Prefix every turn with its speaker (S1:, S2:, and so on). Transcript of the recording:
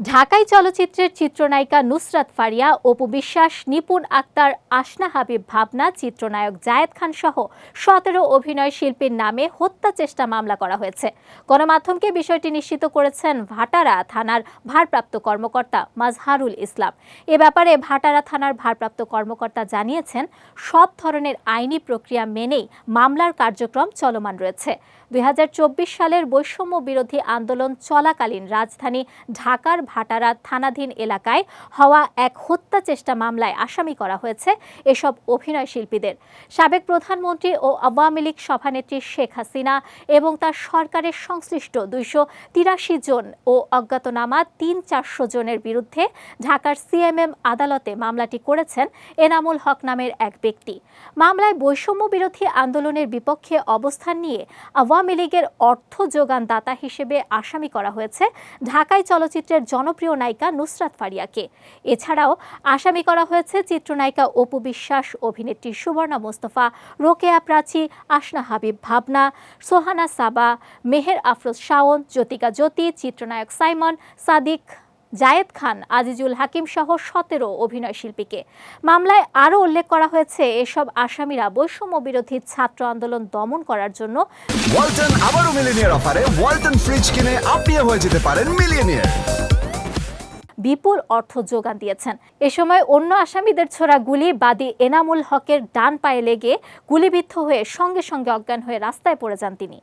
S1: ঢাকাই চলচ্চিত্রের চিত্রনায়িকা নুসরাত ফারিয়া, অপু বিশ্বাস, নিপুণ আক্তার আসনা হাবিব ভাবনা, চিত্রনায়ক জায়েদ খান সহ সতেরো অভিনয় শিল্পীর নামে হত্যা চেষ্টা মামলা করা হয়েছে। গণমাধ্যমকে বিষয়টি নিশ্চিত করেছেন ভাটারা থানার ভারপ্রাপ্ত কর্মকর্তা মাজহারুল ইসলাম। এ ব্যাপারে ভাটারা থানার ভারপ্রাপ্ত কর্মকর্তা জানিয়েছেন, সব ধরনের আইনি প্রক্রিয়া মেনেই মামলার কার্যক্রম চলমান রয়েছে। দুই হাজার চব্বিশ সালের বৈষম্য বিরোধী আন্দোলন চলাকালীন রাজধানী ঢাকার ভাটারা থানাধীন এলাকায় হওয়া এক হত্যা চেষ্টা মামলায় আসামি করা হয়েছে এসব অভিনয় শিল্পীদের। সাবেক প্রধানমন্ত্রী ও আওয়ামী লীগ সভানেত্রী শেখ হাসিনা এবং তার সরকারের সংশ্লিষ্ট দুইশো তিরাশি জন ও অজ্ঞাতনামা তিন চারশো জনের বিরুদ্ধে ঢাকার সিএমএম আদালতে মামলাটি করেছেন এনামুল হক নামের এক ব্যক্তি। মামলায় বৈষম্য বিরোধী আন্দোলনের বিপক্ষে অবস্থান নিয়ে আওয়ামী লীগের অর্থ যোগানদাতা হিসেবে আসামি করা হয়েছে ঢাকায় চলচ্চিত্রের জনপ্রিয় নায়িকা নুসরাত ফারিয়াকে। এছাড়াও আসামি করা হয়েছে চিত্রনায়িকা অপু বিশ্বাস, অভিনেত্রী সুবর্ণা মোস্তফা, রোকেয়া প্রাচী আসনা হাবিব ভাবনা, সোহানা সাবা, মেহের আফরোজ শাওন, জ্যোতিকা জ্যোতি, চিত্রনায়ক সাইমন, সাদিক জায়েদ খান, আজিজুল হাকিম সহ সতেরো অভিনয় শিল্পীকে। মামলায় আরও উল্লেখ করা হয়েছে, এসব আসামিরা বৈষম্য বিরোধী ছাত্র আন্দোলন দমন করার জন্য
S2: ওয়ালটন আবারও মিলিনিয়ার অফারে, ওয়ালটন ফ্রিজ কিনে আপনিও হয়ে যেতে পারেন
S1: বিপুল অর্থ যোগান দিয়েছেন। এ সময় অন্য আসামিদের ছোড়া গুলি বাদী এনামুল হকের ডান পায়ে লেগে গুলিবিদ্ধ হয়ে সঙ্গে সঙ্গে অজ্ঞান হয়ে রাস্তায় পড়ে যান তিনি।